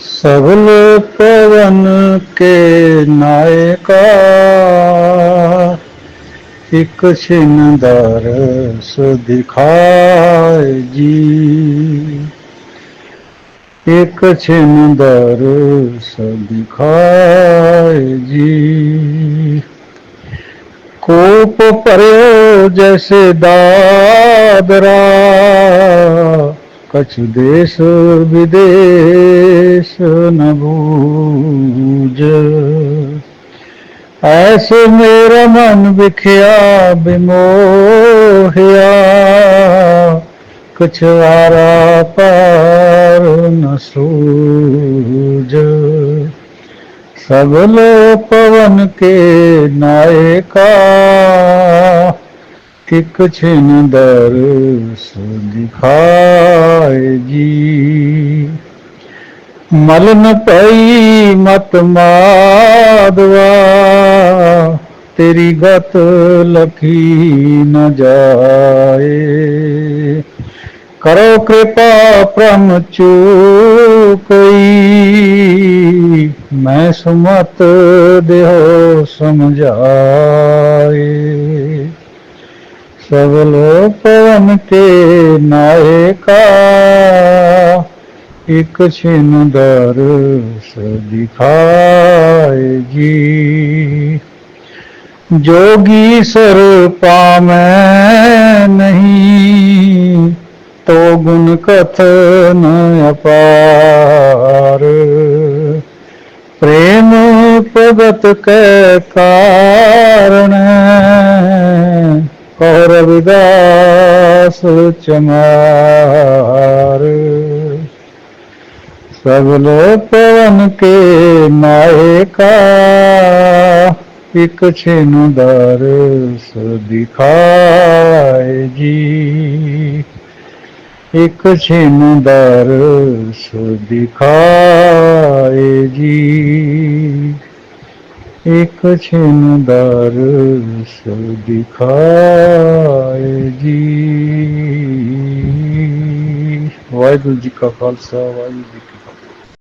ਸਗਲ ਪਵਨ ਕੇ ਨਾਇਕਾ, ਇੱਕ ਛਿਨ ਦਰਸ ਦਿਖਾਏ ਜੀ। ਇਕ ਛਿਨ ਦਰਸ ਦਿਖਾਏ ਜੀ। ਕੋਪ ਭਰਿਓ ਜੈਸੇ ਦਾਦਰਾ कछ देश विदेश न बूझ। ऐसे मेरा मन विखिया बिमोहिया। कुछ आरा पार न सूझ। सबलो पवन के नायका। ਇਕ ਛਿਨ ਦਰ ਸੋ ਜੀ। ਮਲ ਨ ਪਈ ਮਤ ਮਾਦਵਾ ਤੇਰੀ ਗਤ ਲਖੀ ਨ ਜਾਏ। ਕਰੋ ਕਿਰਪਾ ਪ੍ਰਮ ਚੂਕਈ, ਮੈਂ ਸੁਮਤ ਦੇਹੋ ਸਮਝਾਏ। सबलो पवन के नायका। एक छिन दरस दिखाए जी जोगी सर पामै नहीं तो गुण कथन अपार। प्रेम प्रगत के कारण ਕਹ ਰਵਿਦਾਸ ਚਮਾਰ ਸਗਲ ਪਵਨ ਕੇ ਮਾਏ ਕਾ ਇਕ ਛੇਨੁ ਦਰਸ ਦਿਖਾਏ ਜੀ ਇਕ ਛੇਨੁ ਦਰਸ ਦਿਖਾਏ ਇੱਕ ਛਿਨ ਦਰਸ ਦਿਖਾਏ ਜੀ। ਵਾਹਿਗੁਰੂ ਜੀ ਕਾ ਖਾਲਸਾ ਵਾਹਿਗੁਰੂ ਜੀ ਕੀ